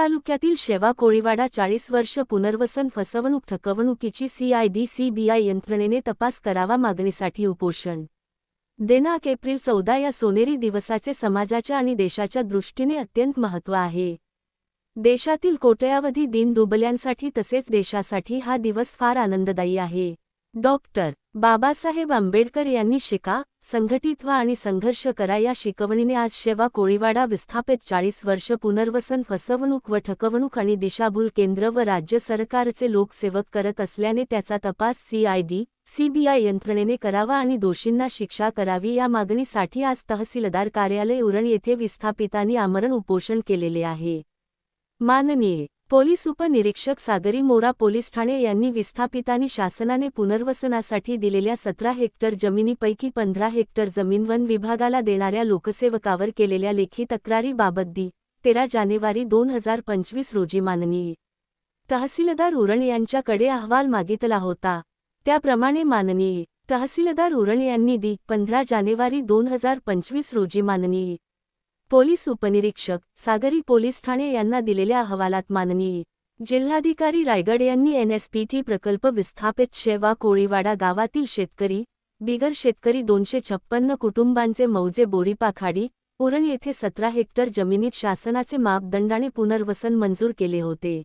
तालुक्यातील शेवा कोळीवाडा चाळीस वर्ष पुनर्वसन फसवणूक ठकवणुकीची सीआयडी सीबीआय यंत्रणेने तपास करावा मागणीसाठी उपोषण. दिनांक एप्रिल चौदा या सोनेरी दिवसाचे समाजाच्या आणि देशाच्या दृष्टीने अत्यंत महत्त्व आहे. देशातील कोट्यावधी दिन दुबल्यांसाठी तसेच देशासाठी हा दिवस फार आनंददायी आहे. डॉक्टर बाबासाहेब आंबेडकर यांनी शिका संघटित व्हा आणि संघर्ष करा या शिकवणीने आज शेवा कोळीवाडा विस्थापित चाळीस वर्ष पुनर्वसन फसवणूक व ठकवणूक आणि दिशाभूल केंद्र व राज्य सरकारचे लोकसेवक करत असल्याने त्याचा तपास सीआयडी सीबीआय यंत्रणेने करावा आणि दोषींना शिक्षा करावी या मागणीसाठी आज तहसीलदार कार्यालय उरण येथे विस्थापितांनी आमरण उपोषण केलेले आहे. माननीय पोलीस उपनिरीक्षक सागरी मोरा पोलीस ठाणे यांनी विस्थापितांनी शासनाने पुनर्वसनासाठी दिलेल्या सतरा हेक्टर जमिनीपैकी पंधरा हेक्टर जमीन वन विभागाला देणाऱ्या लोकसेवकावर केलेल्या लेखी तक्रारीबाबत दि. तेरा जानेवारी दोन हजार पंचवीस रोजी माननीय तहसीलदार उरण यांच्याकडे अहवाल मागितला होता. त्याप्रमाणे माननीय तहसीलदार उरण यांनी दि. पंधरा जानेवारी दोन हजार पंचवीस रोजी माननीय पोलीस उपनिरीक्षक सागरी पोलीस ठाणे यांना दिलेल्या अहवालात माननीय जिल्हाधिकारी रायगड यांनी एनएसपीटी प्रकल्प विस्थापित शेवा कोळीवाडा गावातील शेतकरी बिगर शेतकरी दोनशे छप्पन्न कुटुंबांचे मौजे बोरीपाखाडी उरण येथे सतरा हेक्टर जमिनीत शासनाचे मापदंडाने पुनर्वसन मंजूर केले होते.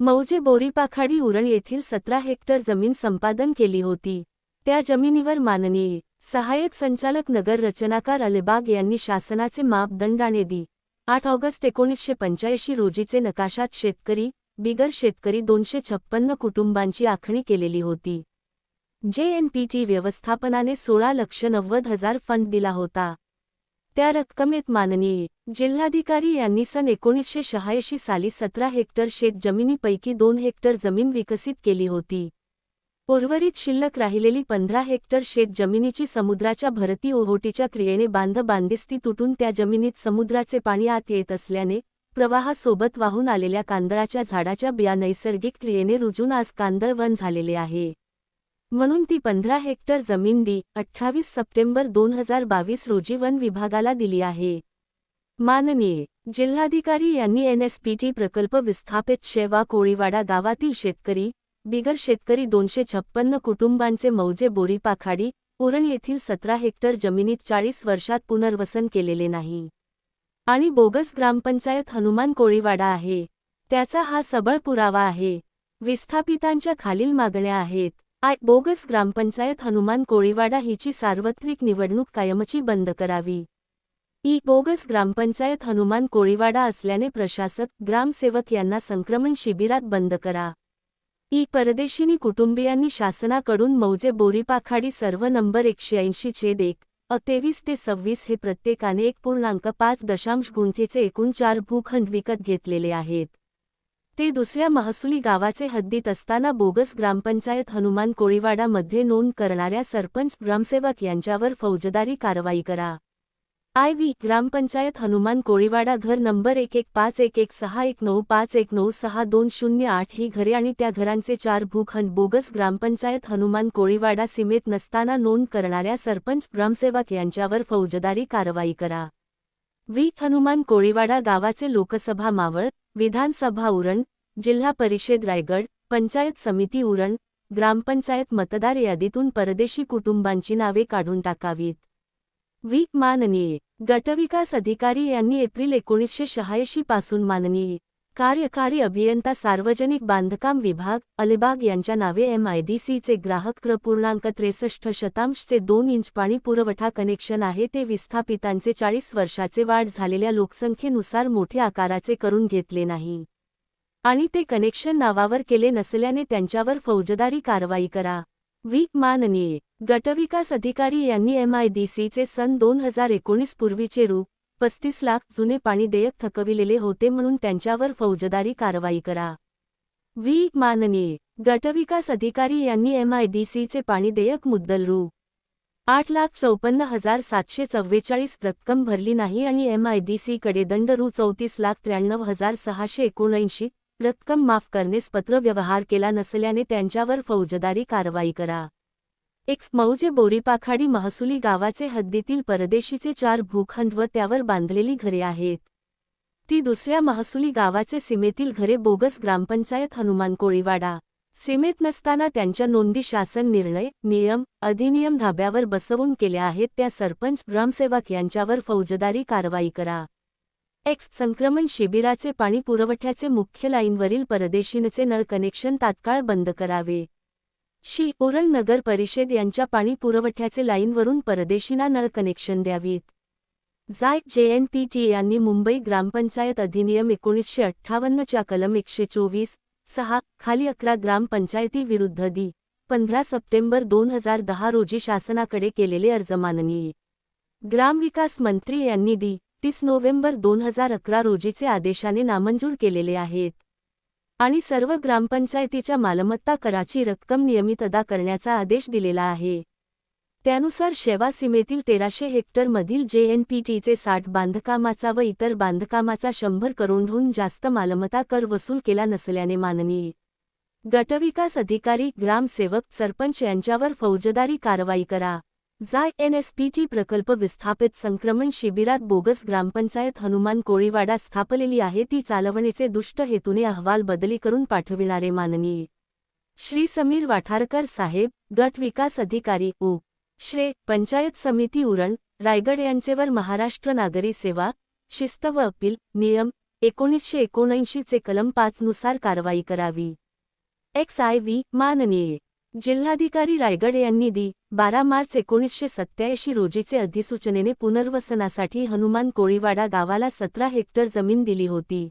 मौजे बोरीपाखाडी उरण येथील सतरा हेक्टर जमीन संपादन केली होती. त्या जमिनीवर माननीय सहाय्यक संचालक नगर रचनाकार अलिबाग यांनी शासनाचे मापदंडाने दी. आठ ऑगस्ट एकोणीसशे पंच्याऐंशी रोजीचे नकाशात शेतकरी बिगर शेतकरी दोनशे छप्पन्न कुटुंबांची आखणी केलेली होती. जेएनपीटी व्यवस्थापनाने सोळा लक्ष नव्वद हजार फंड दिला होता. त्या रक्कमेत माननीय जिल्हाधिकारी यांनी सन एकोणीसशे शहाऐंशी साली सतरा हेक्टर शेत जमिनीपैकी दोन हेक्टर जमीन विकसित केली होती. उर्वरित शिल्लक राहिलेली पंधरा हेक्टर शेत जमिनीची समुद्राच्या भरती ओहोटीच्या क्रियेने बांध बांधिस्ती तुटून त्या जमिनीत समुद्राचे पाणी आत येत असल्याने प्रवाहासोबत वाहून आलेल्या कांदळाच्या झाडाच्या बिया नैसर्गिक क्रियेने रुजून आज कांदळ वन झालेले आहे. म्हणून ती पंधरा हेक्टर जमीन डी अठ्ठावीस सप्टेंबर दोन हजार बावीस रोजी वन विभागाला दिली आहे. माननीय जिल्हाधिकारी यांनी एनएसपीटी प्रकल्प विस्थापित शेवा कोळीवाडा गावातील शेतकरी बिगर शेतकरी दोनशे छप्पन्न कुटुंबांचे मौजे बोरीपाखाडी उरण येथील सतरा हेक्टर जमिनीत चाळीस वर्षात पुनर्वसन केलेले नाही. आणि बोगस ग्रामपंचायत हनुमान कोळीवाडा आहे. त्याचा हा सबळ पुरावा आहे. विस्थापितांच्या खालील मागण्या आहेत. आय. बोगस ग्रामपंचायत हनुमान कोळीवाडा हिची सार्वत्रिक निवडणूक कायमची बंद करावी. ई. बोगस ग्रामपंचायत हनुमान कोळीवाडा असल्याने प्रशासक ग्रामसेवक यांना संक्रमण शिबिरात बंद करा. ई परदेशिनी कुटुंबियांनी शासनाकडून मौजे बोरीपाखाडी सर्व नंबर एकशे ऐंशी छेद एक अ तेवीस ते सव्वीस हे प्रत्येकाने एक पूर्णांक पाच दशांश गुंठेचे एकूण चार भूखंड विकत घेतलेले आहेत. ते दुसऱ्या महसुली गावाचे हद्दीत असताना बोगस ग्रामपंचायत हनुमान कोळीवाडामध्ये नोंद करणाऱ्या सरपंच ग्रामसेवक यांच्यावर फौजदारी कारवाई करा. आय व्ही ग्रामपंचायत हनुमान कोळीवाडा घर नंबर एक एक पाच एक एक सहा एक नऊ पाच एक नऊ सहा दोन शून्य आठ ही घरे आणि त्या घरांचे चार भूखंड बोगस ग्रामपंचायत हनुमान कोळीवाडा सीमेत नसताना नोंद करणाऱ्या सरपंच ग्रामसेवक यांच्यावर फौजदारी कारवाई करा. व्ही हनुमान कोळीवाडा गावाचे लोकसभा मावळ विधानसभा उरण जिल्हा परिषद रायगड पंचायत समिती उरण ग्रामपंचायत मतदार यादीतून परदेशी कुटुंबांची नावे काढून टाकावीत. वी माननीय. गटविकास अधिकारी यांनी एप्रिल एकोणीसशे शहाऐंशी पासून माननीय कार्यकारी अभियंता सार्वजनिक बांधकाम विभाग अलिबाग यांच्या नावे एमआयडीसीचे ग्राहक क्र पूर्णांक त्रेसष्ट शतांशचे दोन इंच पाणी पुरवठा कनेक्शन आहे ते विस्थापितांचे चाळीस वर्षाचे वाढ झालेल्या लोकसंख्येनुसार मोठे आकाराचे करून घेतले नाही. आणि ते कनेक्शन नावावर केले नसल्याने त्यांच्यावर फौजदारी कारवाई करा. वी माननीय गटविकास अधिकारी यांनी एमआयडीसीचे सन दोन हजार एकोणीस पूर्वीचे रू पस्तीस लाख जुने पाणी देयक थकविलेले होते म्हणून त्यांच्यावर फौजदारी कारवाई करा. वी माननीय गटविकास अधिकारी यांनी एमआयडीसीचे पाणी देयक मुद्दल रू. आठ लाख चौपन्न हजार सातशे चव्वेचाळीस रक्कम भरली नाही आणि एमआयडीसीकडे दंड रू चौतीस लाख त्र्याण्णव हजार सहाशे एकोणऐंशी रक्कम माफ करण्यास पत्रव्यवहार केला नसल्याने त्यांच्यावर फौजदारी कारवाई करा. एक्स मौजे बोरीपाखाडी महसुली गावाचे हद्दीतील परदेशीचे चार भूखंड व त्यावर बांधलेली घरे आहेत. ती दुसऱ्या महसुली गावाचे सीमेतील घरे बोगस ग्रामपंचायत हनुमान कोळीवाडा. सीमेत नसताना त्यांच्या नोंदी शासन निर्णय नियम अधिनियम धाब्यावर बसवून केल्या आहेत. त्या सरपंच ग्रामसेवक यांच्यावर फौजदारी कारवाई करा. एक्स संक्रमण शिबिराचे पाणी पुरवठ्याचे मुख्य लाईनवरील परदेशीनचे नळ कनेक्शन तात्काळ बंद करावे. शी ओरल नगर परिषद यांच्या पाणी पुरवठ्याचे लाईनवरून परदेशीना नळ कनेक्शन द्यावीत. जाय जेएनपीटी यांनी मुंबई ग्रामपंचायत अधिनियम एकोणीसशे अठ्ठावन्नच्या कलम एकशे चोवीस सहा खाली अकरा ग्रामपंचायती विरुद्ध पंधरा सप्टेंबर दोन हजार दहा रोजी शासनाकडे केलेले अर्ज माननीय. ग्रामविकास मंत्री यांनी दी. तीस नोव्हेंबर दोन हजार अकरा रोजीचे आदेशाने नामंजूर केलेले आहेत. आणि सर्व ग्रामपंचायतीच्या मालमत्ता कराची रक्कम नियमित अदा करण्याचा आदेश दिलेला आहे. त्यानुसार शेवा सीमेतील तेराशे हेक्टरमधील जेएनपीटीचे साठ बांधकामाचा व इतर बांधकामाचा शंभर करोडहून जास्त मालमत्ता कर वसूल केला नसल्याने माननीय गटविकास अधिकारी ग्रामसेवक सरपंच यांच्यावर फौजदारी कारवाई करा. जाय एनएसपीटी प्रकल्प विस्थापित संक्रमण शिबिरात बोगस ग्रामपंचायत हनुमान कोळीवाडा स्थापलेली आहे. ती चालवण्याचे दुष्ट हेतूने अहवाल बदली करून पाठविणारे माननीय श्री समीर वाठारकर साहेब गट विकास अधिकारी उ. श्रे. पंचायत समिती उरण रायगड यांचेवर महाराष्ट्र नागरी सेवा शिस्त व अपील नियम एकोणीसशे एकोणऐंशीचे कलम पाचनुसार कारवाई करावी. एक्स आय व्ही माननीय जिल्हाधिकारी रायगड यांनी दी. बारा मार्च एकोणीसशे सत्याऐंशी रोजीचे अधिसूचनेने पुनर्वसनासाठी हनुमान कोळीवाडा गावाला सतरा हेक्टर जमीन दिली होती.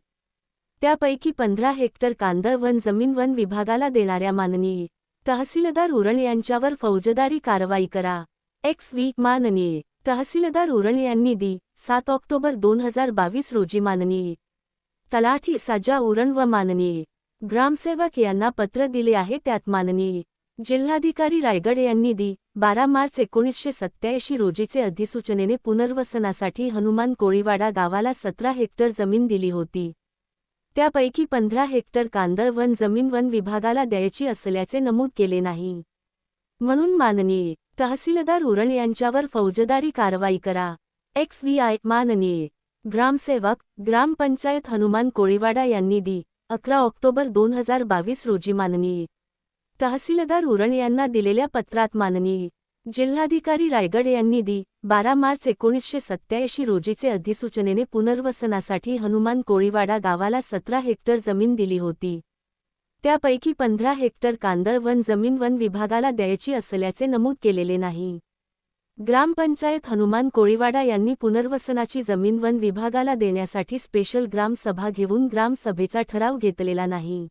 त्यापैकी पंधरा हेक्टर कांदळ वन जमीन वन विभागाला देणाऱ्या माननीय तहसीलदार उरण यांच्यावर फौजदारी कारवाई करा. एक्स व्ही माननीय तहसीलदार उरण यांनी दि सात ऑक्टोबर दोन हजार बावीस रोजी माननीय तलाठी साजा उरण व माननीय ग्रामसेवक यांना पत्र दिले आहे त्यात माननीय जिल्हाधिकारी रायगड यांनी दि बारा मार्च एकोणीसशे सत्याऐंशी रोजीचे अधिसूचनेने पुनर्वसनासाठी हनुमान कोळीवाडा गावाला सतरा हेक्टर जमीन दिली होती. त्यापैकी पंधरा हेक्टर कांदळ वन जमीन वन विभागाला द्यायची असल्याचे नमूद केले नाही. म्हणून माननीय तहसीलदार उरण यांच्यावर फौजदारी कारवाई करा. एक्स व्ही आय माननीय ग्रामसेवक ग्रामपंचायत हनुमान कोळीवाडा यांनी दि अकरा ऑक्टोबर दोन हजार बावीस रोजी माननीय तहसीलदार उरण यांना दिलेल्या पत्रात माननीय जिल्हाधिकारी रायगड यांनी दि बारा मार्च एकोणीसशे सत्याऐंशी रोजीचे अधिसूचनेने पुनर्वसनासाठी हनुमान कोळीवाडा गावाला सतरा हेक्टर जमीन दिली होती. त्यापैकी पंधरा हेक्टर कांदळ वन जमीन वन विभागाला द्यायची असल्याचे नमूद केलेले नाही. ग्रामपंचायत हनुमान कोळीवाडा यांनी पुनर्वसनाची जमीन वन विभागाला देण्यासाठी स्पेशल ग्रामसभा घेऊन ग्रामसभेचा ठराव घेतलेला नाही.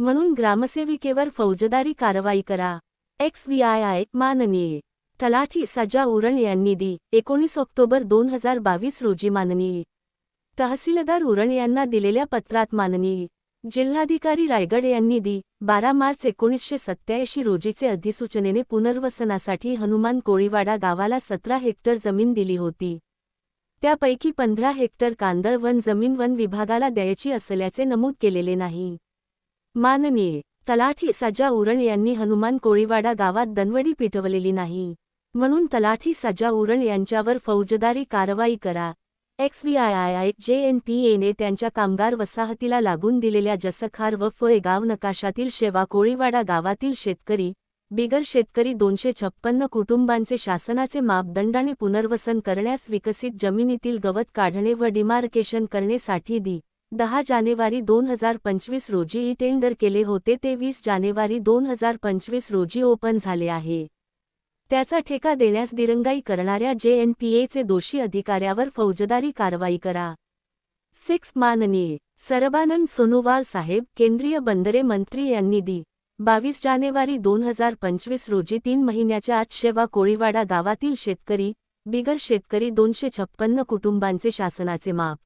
म्हणून ग्रामसेविकेवर फौजदारी कारवाई करा. एक्स व्ही आय आय माननीय. तलाठी सजा उरण यांनी दी एकोणीस ऑक्टोबर दोन हजार बावीस रोजी माननीय. तहसीलदार उरण यांना दिलेल्या पत्रात माननीय. जिल्हाधिकारी रायगड यांनी दी बारा मार्च एकोणीसशे सत्याऐंशी रोजीचे अधिसूचनेने पुनर्वसनासाठी हनुमान कोळीवाडा गावाला सतरा हेक्टर जमीन दिली होती. त्यापैकी पंधरा हेक्टर कांदळ वन जमीन वन विभागाला द्यायची असल्याचे नमूद केलेले नाही. माननीय तलाठी सजा उरण यांनी हनुमान कोळीवाडा गावात दनवडी पेटवलेली नाही. म्हणून तलाठी सजा उरण यांच्यावर फौजदारी कारवाई करा. X V I I I J N P एने त्यांच्या कामगार वसाहतीला लागून दिलेल्या जसखार व फळे गाव नकाशातील शेवा कोळीवाडा गावातील शेतकरी बिगर शेतकरी दोनशे छप्पन्न कुटुंबांचे शासनाचे मापदंडाने पुनर्वसन करण्यास विकसित जमिनीतील गवत काढणे व डिमार्केशन करण्यासाठी दी. दहा जानेवारी दोन हजार पंचवीस रोजी ई टेंडर केले होते. ते वीस जानेवारी दोन हजार पंचवीस रोजी ओपन झाले आहे. त्याचा ठेका देण्यास दिरंगाई करणाऱ्या जेएनपीएचे दोषी अधिकाऱ्यावर फौजदारी कारवाई करा. सिक्स माननीय सरबानंद सोनोवाल साहेब केंद्रीय बंदरे मंत्री यांनी दि. बावीस जानेवारी दोन हजार पंचवीस रोजी तीन महिन्याच्या आत शेवा कोळीवाडा गावातील शेतकरी बिगर शेतकरी दोनशे छप्पन्न कुटुंबांचे शासनाचे माप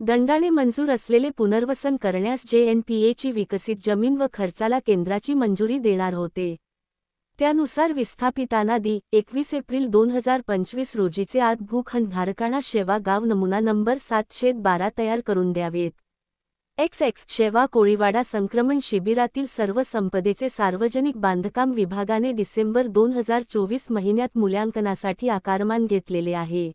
दंडाने मंजूर असलेले पुनर्वसन करण्यास जेएनपीएची विकसित जमीन व खर्चाला केंद्राची मंजुरी देणार होते. त्यानुसार विस्थापितांना दि एकवीस एप्रिल दोन हजार पंचवीस रोजीचे आत भूखंडधारकांना शेवा गाव नमुना नंबर सातशे बारा तयार करून द्यावेत. एक्स एक्स शेवा कोळीवाडा संक्रमण शिबिरातील सर्व संपदेचे सार्वजनिक बांधकाम विभागाने डिसेंबर दोन हजार चोवीस महिन्यात मूल्यांकनासाठी आकारमान घेतलेले आहे.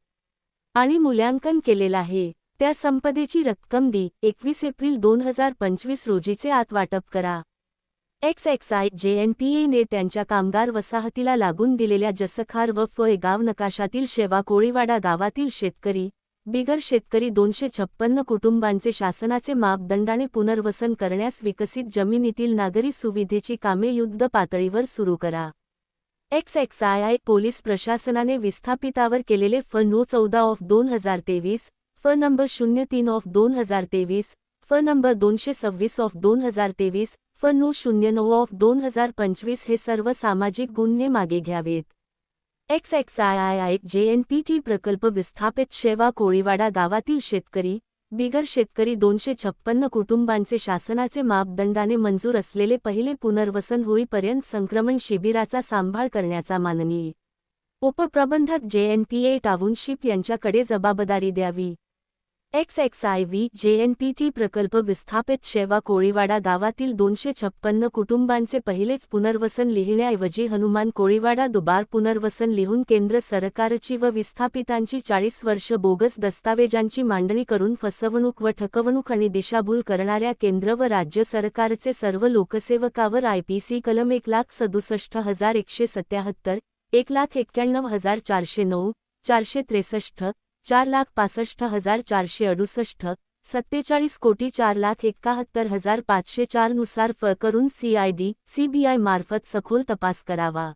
आणि मूल्यांकन केलेलं आहे. त्या संपदेची रक्कम दी. एकवीस एप्रिल दोन हजार पंचवीस रोजीचे आत वाटप करा. X X I J N P एने त्यांच्या कामगार वसाहतीला लागून दिलेल्या जसखार व फळे गाव नकाशातील शेवा कोळीवाडा गावातील शेतकरी बिगर शेतकरी दोनशे छप्पन्न कुटुंबांचे शासनाचे मापदंडाने पुनर्वसन करण्यास विकसित जमिनीतील नागरी सुविधेची कामे युद्ध पातळीवर सुरू करा. X X I I police प्रशासनाने विस्थापितावर केलेले फ नो चौदा ऑफ दोन हजार तेवीस फ नंबर शून्य तीन ऑफ दोन हजार तेवीस. फ नंबर दोनशे सव्वीस ऑफ दोन हजार तेवीस. फ नऊ शून्य नऊ ऑफ दोन हजार पंचवीस हे सर्व सामाजिक गुन्हे मागे घ्यावेत. X X I I I J N P T प्रकल्प विस्थापित शेवा कोळीवाडा गावातील शेतकरी बिगर शेतकरी दोनशे छप्पन्न कुटुंबांचे शासनाचे मापदंडाने मंजूर असलेले पहिले पुनर्वसन होईपर्यंत संक्रमण शिबिराचा सांभाळ करण्याचा माननीय. उपप्रबंधक जे एन पी ए टाउनशिप यांच्याकडे जबाबदारी द्यावी. X X I V J N P T प्रकल्प विस्थापित शेवा कोळीवाडा गावातील दोनशे छप्पन्न कुटुंबांचे पहिलेच पुनर्वसन लिहिण्याऐवजी हनुमान कोळीवाडा दुबार पुनर्वसन लिहून केंद्र सरकारची व विस्थापितांची चाळीस वर्ष बोगस दस्तावेजांची मांडणी करून फसवणूक व ठकवणूक आणि दिशाभूल करणाऱ्या केंद्र व राज्य सरकारचे सर्व लोकसेवकावर आयपीसी कलम एक लाख सदुसष्ट हजार एकशे सत्याहत्तर एक लाख एक्क्याण्णव हजार चारशे नऊ चारशे त्रेसष्ट चार लाख पासष्ट हजार चारशे अडुसष्ट सत्तेचाळीस कोटी चार लाख एकाहत्तर हजार पाचशे चारनुसार फ करून सीआयडी सीबीआय मार्फत सखोल तपास करावा.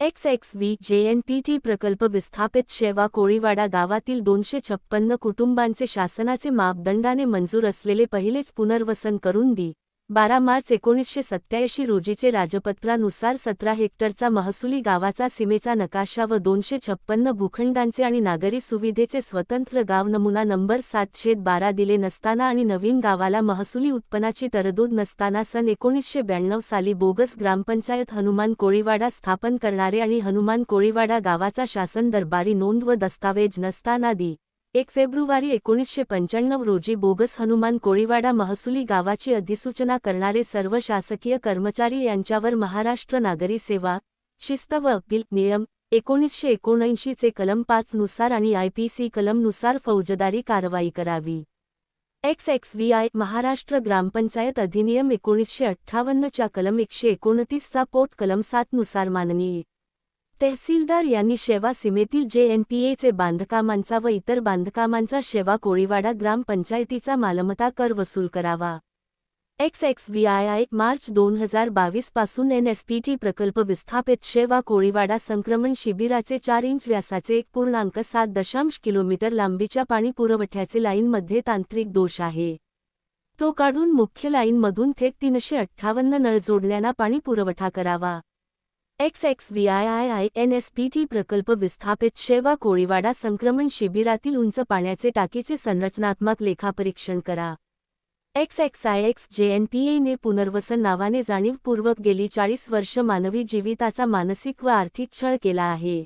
X X V J N P T प्रकल्प विस्थापित शेवा कोळीवाडा गावातील दोनशे छप्पन्न कुटुंबांचे शासनाचे मापदंडाने मंजूर असलेले पहिलेच पुनर्वसन करून दी. बारा मार्च एकोणीसशे सत्याऐंशी रोजीचे राजपत्रानुसार सतरा हेक्टरचा महसुली गावाचा सीमेचा नकाशा व दोनशे छप्पन्न भूखंडांचे आणि नागरी सुविधेचे स्वतंत्र गाव नमुना नंबर सातशे बारा दिले नसताना आणि नवीन गावाला महसुली उत्पन्नाची तरतूद नसताना सन एकोणीसशे ब्याण्णव साली बोगस ग्रामपंचायत हनुमान कोळीवाडा स्थापन करणारे आणि हनुमान कोळीवाडा गावाचा शासन दरबारी नोंद व दस्तावेज नसताना दी. एक फेब्रुवारी एकोणीसशे पंच्याण्णव रोजी बोगस हनुमान कोळीवाडा महसुली गावाची अधिसूचना करणारे सर्व शासकीय कर्मचारी यांच्यावर महाराष्ट्र नागरी सेवा शिस्त व अपील नियम एकोणीसशे एकोणऐंशीचे कलम पाच नुसार आणि आयपीसी कलमनुसार फौजदारी कारवाई करावी. X X V I Maharashtra ग्रामपंचायत अधिनियम एकोणीसशे अठ्ठावन्नच्या कलम एकशे एकोणतीसचा पोट कलम सातनुसार माननीय. तहसीलदार यांनी शेवा सीमेतील जे एन पी बांधकामांचा व इतर बांधकामांचा शेवा कोळीवाडा ग्रामपंचायतीचा मालमत्ता कर वसूल करावा. X X V I I March दोन हजार बावीसपासून एन एस पी टी प्रकल्प विस्थापित शेवा कोळीवाडा संक्रमण शिबिराचे चार इंच व्यासाचे एक पूर्णांक सात दशांश किलोमीटर लांबीच्या पाणी पुरवठ्याचे लाईनमध्ये तांत्रिक दोष आहे. तो काढून मुख्य लाईनमधून थेट तीनशे अठ्ठावन्न नळ जोडण्यांना पाणी पुरवठा करावा. X X V I I I N S P T प्रकल्प विस्थापित शेवा कोळीवाडा संक्रमण शिबिरातील उंच पाण्याचे टाकीचे संरचनात्मक लेखापरीक्षण करा. X X I X J N P एने पुनर्वसन नावाने जाणीवपूर्वक गेली चाळीस वर्ष मानवी जीविताचा मानसिक व आर्थिक छळ केला आहे.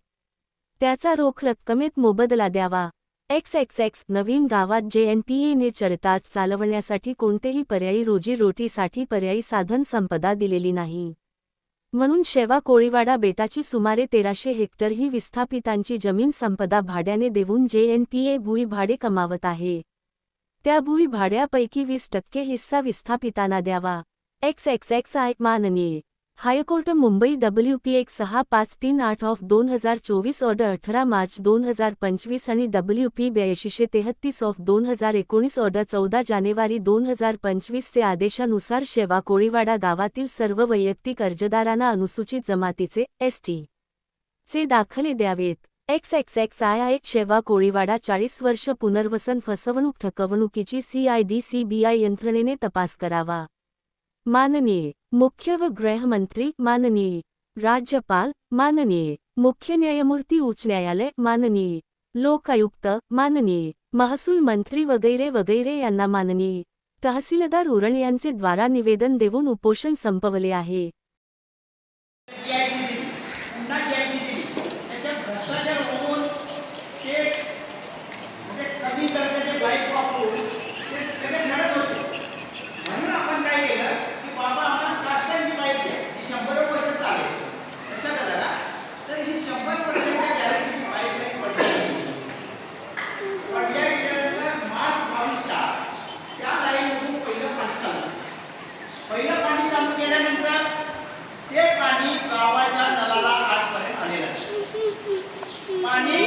त्याचा रोख रक्कमेत मोबदला द्यावा. एक्स एक्स एक्स नवीन गावात जे एन पी एने चरितार्थ चालवण्यासाठी कोणतेही पर्यायी रोजीरोटीसाठी पर्यायी साधन संपदा दिलेली नाही. म्हणून शेवा कोळीवाडा बेटाची सुमारे तेराशे हेक्टर ही विस्थापितांची जमीन संपदा भाड्याने देऊन जे एन पी ए भुई भाडे कमावत आहे. त्या भुई भाड्यापैकी वीस टक्के हिस्सा विस्थापितांना द्यावा. एक्स एक्स एक्स आय माननीय. High court Mumbai W P एक सहा पाच तीन आठ ऑफ दोन हजार चोवीस ऑर्डर अठरा मार्च दोन हजार पंचवीस आणि डब्ल्यू पी ब्याऐंशीशे तेहत्तीस ऑफ दोन हजार एकोणीस ऑर्डर चौदा जानेवारी दोन हजार पंचवीसचे आदेशानुसार शेवा कोळीवाडा गावातील सर्व वैयक्तिक अर्जदारांना अनुसूचित जमातीचे एस टी चे दाखले द्यावेत. X X X I I Sheva Koliwada चाळीस वर्ष पुनर्वसन फसवणूक ठकवणुकीची सीआयडी सीबीआय यंत्रणेने तपास करावा. माननीय मुख्य व गृहमंत्री माननीय. राज्यपाल माननीय. मुख्य न्यायमूर्ती उच्च न्यायालय माननीय. लोकायुक्त माननीय. महसूल मंत्री वगैरे वगैरे यांना माननीय. तहसीलदार उरण यांचे द्वारा निवेदन देऊन उपोषण संपवले आहे. पाणी